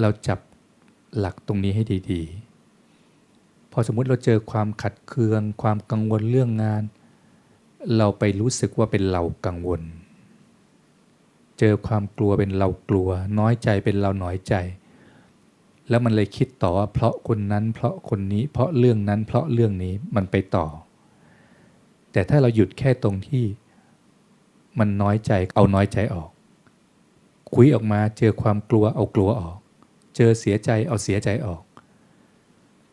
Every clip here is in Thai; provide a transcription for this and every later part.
เราจับหลักตรงนี้ให้ดีๆ พอสมมุติเราเจอความขัดเคือง ความกังวลเรื่องงาน เราไปรู้สึกว่าเป็นเรากังวล เจอความกลัวเป็นเรากลัว น้อยใจเป็นเราหน้อยใจ แล้วมันเลยคิดต่อว่าเพราะคนนั้น เพราะคนนี้ เพราะเรื่องนั้น เพราะเรื่องนี้มันไปต่อ แต่ถ้าเราหยุดแค่ตรงที่มันน้อยใจเอาน้อยใจออก คุยออกมาเจอความกลัวเอากลัวออก เจอเสียใจเอาเสียใจออก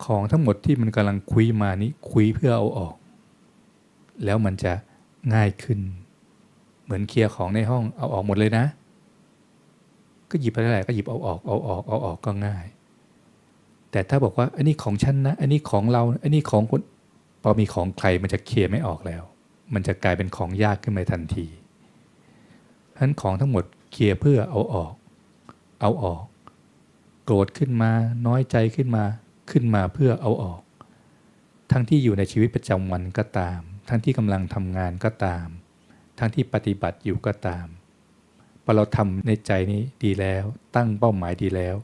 ของทั้งหมดที่มันกำลังคุยมานี้คุยเพื่อเอาออก แล้วมันจะง่ายขึ้น เหมือนเคลียร์ของในห้องเอาออกหมดเลยนะ ก็หยิบอะไรก็หยิบเอาออกเอาออกเอาออกก็ง่าย แต่ถ้าบอกว่าอันนี้ของฉันนะ อันนี้ของเรา อันนี้ของคนพอมีของใครมันจะเคลียร์ไม่ออกแล้ว มันจะกลายเป็นของยากขึ้นมาทันทีฉะนั้นของทั้งหมดเคลียร์เพื่อเอาออก เอาออก โกรธขึ้นมา น้อยใจขึ้นมาขึ้นมาเพื่อเอาออก ทั้งที่อยู่ในชีวิตประจำวันก็ตาม ทั้งที่กำลังทำงานก็ตาม ทั้งที่ปฏิบัติอยู่ก็ตามพอเราทำในใจนี้ดีแล้ว ตั้งเป้าหมายดีแล้ว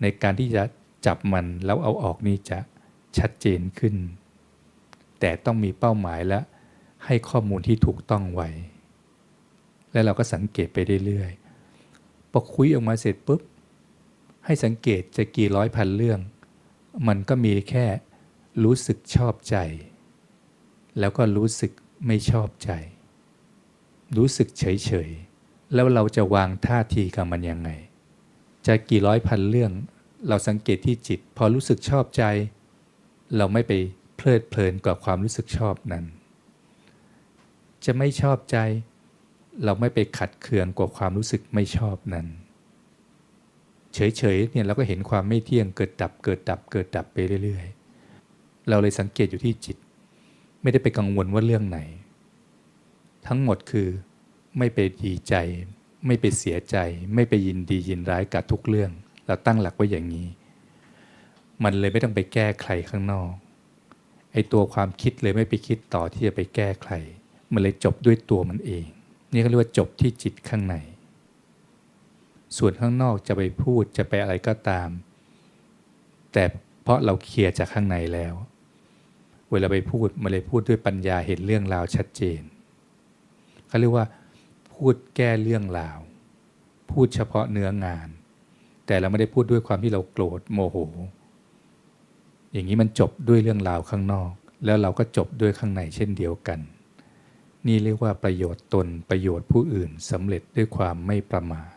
ในการที่จะจับมันแล้วเอาออกนี่จะชัดเจนขึ้น แต่ต้องมีเป้าหมายและให้ข้อมูลที่ถูกต้องไว้ แล้วเราก็สังเกตไปเรื่อยๆพอคุยออกมาเสร็จปุ๊บ ให้สังเกตจะกี่ร้อยพันเรื่อง มันก็มีแค่รู้สึกชอบใจ แล้วก็รู้สึกไม่ชอบใจ รู้สึกเฉยๆแล้วเราจะวางท่าทีกับมันยังไง จะกี่ร้อยพันเรื่อง เราสังเกตที่จิต พอรู้สึกชอบใจ เราไม่ไปเพลิดเพลินกับความรู้สึกชอบนั้น จะไม่ชอบใจ เราไม่ไปขัดเคืองกับความรู้สึกไม่ชอบนั้น เฉยๆเนี่ยเราก็เห็นความไม่เที่ยงเกิดดับเกิดดับเกิดดับไปเรื่อยๆ เราเลยสังเกตอยู่ที่จิต ไม่ได้ไปกังวลว่าเรื่องไหน ทั้งหมดคือไม่ไปดีใจ ไม่ไปเสียใจ ไม่ไปยินดียินร้ายกับทุกเรื่อง เราตั้งหลักไว้อย่างนี้ มันเลยไม่ต้องไปแก้ใครข้างนอกไอตัวความคิดเลยไม่ไปคิดต่อที่จะไปแก้ใคร มันเลยจบด้วยตัวมันเอง นี่เขาเรียกว่าจบที่จิตข้างใน ส่วนข้างนอกจะไปพูดจะไปอะไรก็ตาม แต่เพราะเราเคลียร์จากข้างในแล้ว เวลาไปพูดมันเลยพูดด้วยปัญญาเห็นเรื่องราวชัดเจนเขาเรียกว่าพูดแก้เรื่องราว พูดเฉพาะเนื้องาน แต่เราไม่ได้พูดด้วยความที่เราโกรธโมโห อย่างนี้มันจบด้วยเรื่องราวข้างนอก แล้วเราก็จบด้วยข้างในเช่นเดียวกัน นี่เรียกว่าประโยชน์ตนประโยชน์ผู้อื่นสำเร็จด้วยความไม่ประมาท